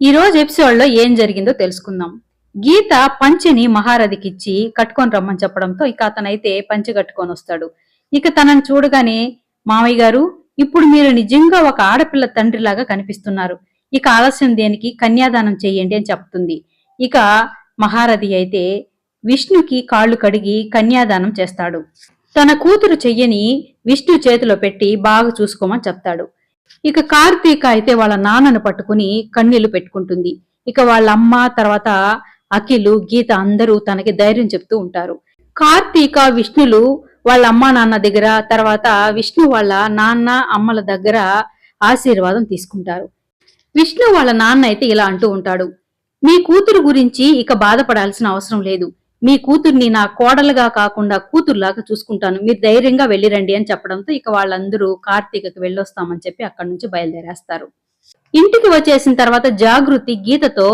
ఈ రోజు ఎపిసోడ్లో ఏం జరిగిందో తెలుసుకుందాం. గీత పంచెని మహారథికిచ్చి కట్టుకొని రమ్మని చెప్పడంతో ఇక అతనైతే పంచె కట్టుకొని వస్తాడు. ఇక తనని చూడగానే మామయ్య గారు ఇప్పుడు మీరు నిజంగా ఒక ఆడపిల్ల తండ్రిలాగా కనిపిస్తున్నారు. ఇక ఆలస్యం దేనికి కన్యాదానం చేయండి అని చెప్తుంది. ఇక మహారథి అయితే విష్ణుకి కాళ్ళు కడిగి కన్యాదానం చేస్తాడు. తన కూతురు చెయ్యని విష్ణు చేతిలో పెట్టి బాగా చూసుకోమని చెప్తాడు. ఇక కార్తీక అయితే వాళ్ళ నాన్నను పట్టుకుని కన్నీళ్ళు పెట్టుకుంటుంది. ఇక వాళ్ళ అమ్మ తర్వాత అఖిలు గీత అందరూ తనకి ధైర్యం చెప్తూ ఉంటారు. కార్తీక విష్ణులు వాళ్ళ అమ్మ నాన్న దగ్గర తర్వాత విష్ణు వాళ్ళ నాన్న అమ్మల దగ్గర ఆశీర్వాదం తీసుకుంటారు. విష్ణు వాళ్ళ నాన్న అయితే ఇలా అంటూ ఉంటాడు. మీ కూతురు గురించి ఇక బాధపడాల్సిన అవసరం లేదు. మీ కూతుర్ని నా కోడలుగా కాకుండా కూతురులాగా చూసుకుంటాను. మీరు ధైర్యంగా వెళ్ళిరండి అని చెప్పడంతో ఇక వాళ్ళందరూ కార్తీకకి వెళ్ళొస్తామని చెప్పి అక్కడి నుంచి బయలుదేరేస్తారు. ఇంటికి వచ్చేసిన తర్వాత జాగృతి గీతతో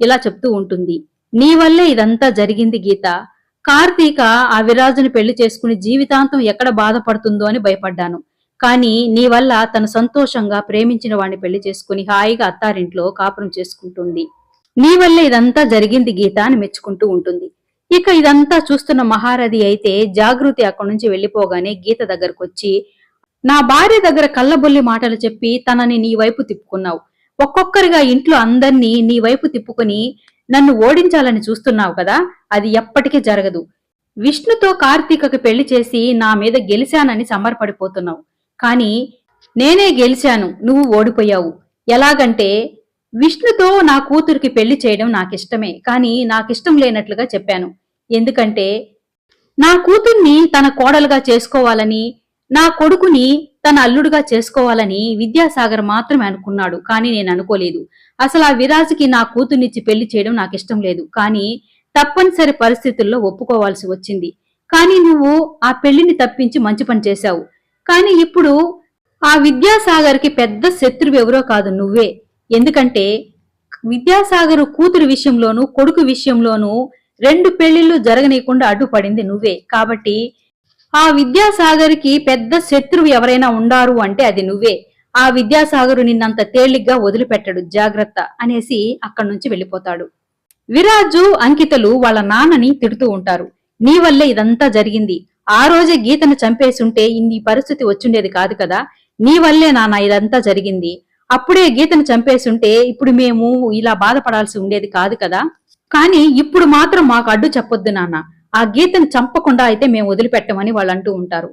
ఇలా చెప్తూ ఉంటుంది. నీ వల్లే ఇదంతా జరిగింది గీత. కార్తీక ఆ విరాజుని పెళ్ళి చేసుకుని జీవితాంతం ఎక్కడ బాధపడుతుందో అని భయపడ్డాను. కానీ నీ వల్ల తను సంతోషంగా ప్రేమించిన వాడిని పెళ్ళి చేసుకుని హాయిగా అత్తారింట్లో కాపురం చేసుకుంటుంది. నీ వల్లే ఇదంతా జరిగింది గీత అని మెచ్చుకుంటూ ఉంటుంది. ఇక ఇదంతా చూస్తున్న మహారథి అయితే జాగృతి అక్కడి నుంచి వెళ్ళిపోగానే గీత దగ్గరకు వచ్చి నా భార్య దగ్గర కళ్ళబొల్లి మాటలు చెప్పి తనని నీ వైపు తిప్పుకున్నావు. ఒక్కొక్కరిగా ఇంట్లో అందర్నీ నీ వైపు తిప్పుకొని నన్ను ఓడించాలని చూస్తున్నావు కదా అది ఎప్పటికీ జరగదు. విష్ణుతో కార్తీకకి పెళ్ళి చేసి నా మీద గెలిచానని సంబరపడిపోతున్నావు. కానీ నేనే గెలిచాను నువ్వు ఓడిపోయావు. ఎలాగంటే విష్ణుతో నా కూతురికి పెళ్ళి చేయడం నాకిష్టమే. కానీ నాకిష్టం లేనట్లుగా చెప్పాను. ఎందుకంటే నా కూతుర్ని తన కోడలుగా చేసుకోవాలని నా కొడుకుని తన అల్లుడుగా చేసుకోవాలని విద్యాసాగర్ మాత్రమే అనుకున్నాడు. కానీ నేను అనుకోలేదు. అసలు ఆ విరాజుకి నా కూతుర్నిచ్చి పెళ్ళి చేయడం నాకు ఇష్టం లేదు. కానీ తప్పనిసరి పరిస్థితుల్లో ఒప్పుకోవాల్సి వచ్చింది. కానీ నువ్వు ఆ పెళ్ళిని తప్పించి మంచి పని చేశావు. కానీ ఇప్పుడు ఆ విద్యాసాగర్కి పెద్ద శత్రువు ఎవరో కాదు నువ్వే. ఎందుకంటే విద్యాసాగర్ కూతురు విషయంలోనూ కొడుకు విషయంలోనూ రెండు పెళ్ళిళ్ళు జరగనీయకుండా అడ్డుపడింది నువ్వే. కాబట్టి ఆ విద్యాసాగర్కి పెద్ద శత్రువు ఎవరైనా ఉండారు అంటే అది నువ్వే. ఆ విద్యాసాగరు నిన్నంత తేలిగ్గా వదిలిపెట్టడు జాగ్రత్త అనేసి అక్కడి నుంచి వెళ్ళిపోతాడు. విరాజు అంకితలు వాళ్ళ నాన్నని తిడుతూ ఉంటారు. నీ వల్లే ఇదంతా జరిగింది. ఆ రోజే గీతను చంపేసుంటే ఇన్ని పరిస్థితి వచ్చుండేది కాదు కదా. నీ వల్లే నాన్న ఇదంతా జరిగింది. అప్పుడే గీతను చంపేసుంటే ఇప్పుడు మేము ఇలా బాధపడాల్సి ఉండేది కాదు కదా. కానీ ఇప్పుడు మాత్రం మాకు అడ్డు చెప్పొద్దు నాన్న. ఆ గీతను చంపకుండా అయితే మేము వదిలిపెట్టమని వాళ్ళు అంటూ ఉంటారు.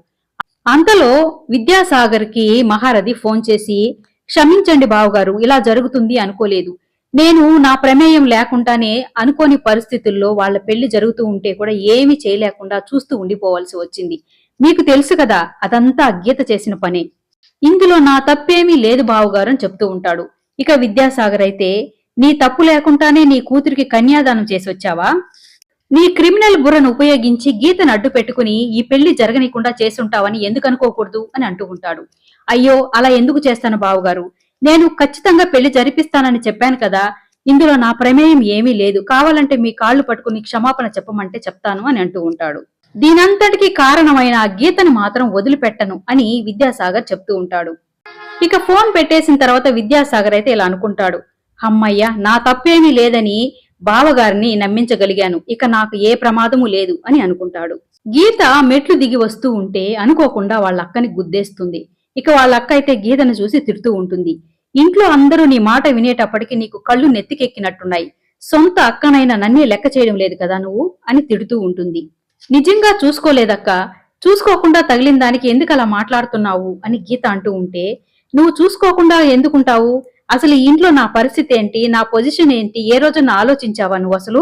అంతలో విద్యాసాగర్కి మహారథి ఫోన్ చేసి క్షమించండి బావగారు ఇలా జరుగుతుంది అనుకోలేదు. నేను నా ప్రమేయం లేకుండానే అనుకోని పరిస్థితుల్లో వాళ్ళ పెళ్ళి జరుగుతూ ఉంటే కూడా ఏమీ చేయలేకుండా చూస్తూ ఉండిపోవాల్సి వచ్చింది. మీకు తెలుసు కదా అదంతా గీత చేసిన పనే. ఇందులో నా తప్పేమీ లేదు బావగారు అని చెప్తూ ఉంటాడు. ఇక విద్యాసాగర్ అయితే నీ తప్పు లేకుండానే నీ కూతురికి కన్యాదానం చేసి వచ్చావా? నీ క్రిమినల్ బుర్రను ఉపయోగించి గీతను అడ్డు పెట్టుకుని ఈ పెళ్ళి జరగనికుండా చేసుంటావని ఎందుకు అనుకోకూడదు అని అంటూ ఉంటాడు. అయ్యో అలా ఎందుకు చేస్తాను బావుగారు? నేను ఖచ్చితంగా పెళ్ళి జరిపిస్తానని చెప్పాను కదా ఇందులో నా ప్రమేయం ఏమీ లేదు. కావాలంటే మీ కాళ్ళు పట్టుకుని క్షమాపణ చెప్పమంటే చెప్తాను అని అంటూ ఉంటాడు. దీనంతటికీ కారణమైన ఆ గీతను మాత్రం వదిలిపెట్టను అని విద్యాసాగర్ చెప్తూ ఉంటాడు. ఇక ఫోన్ పెట్టేసిన తర్వాత విద్యాసాగర్ అయితే ఇలా అనుకుంటాడు. హమ్మయ్య నా తప్పేమీ లేదని బావగారిని నమ్మించగలిగాను. ఇక నాకు ఏ ప్రమాదము లేదు అని అనుకుంటాడు. గీత మెట్లు దిగి వస్తూ ఉంటే అనుకోకుండా వాళ్ళ అక్కని గుద్దేస్తుంది. ఇక వాళ్ళ అక్క అయితే గీతను చూసి తిడుతూ ఉంటుంది. ఇంట్లో అందరూ నీ మాట వినేటప్పటికి నీకు కళ్ళు నెత్తికెక్కినట్టున్నాయి. సొంత అక్కనైనా నన్నే లెక్క చేయడం లేదు కదా నువ్వు? అని తిడుతూ ఉంటుంది. నిజంగా చూసుకోలేదక్క. చూసుకోకుండా తగిలిన దానికి ఎందుకు అలా మాట్లాడుతున్నావు? అని గీత అంటూ ఉంటే నువ్వు చూసుకోకుండా ఎందుకుంటావు? అసలు ఈ ఇంట్లో నా పరిస్థితి ఏంటి? నా పొజిషన్ ఏంటి? ఏ రోజున ఆలోచించావా నువ్వు అసలు?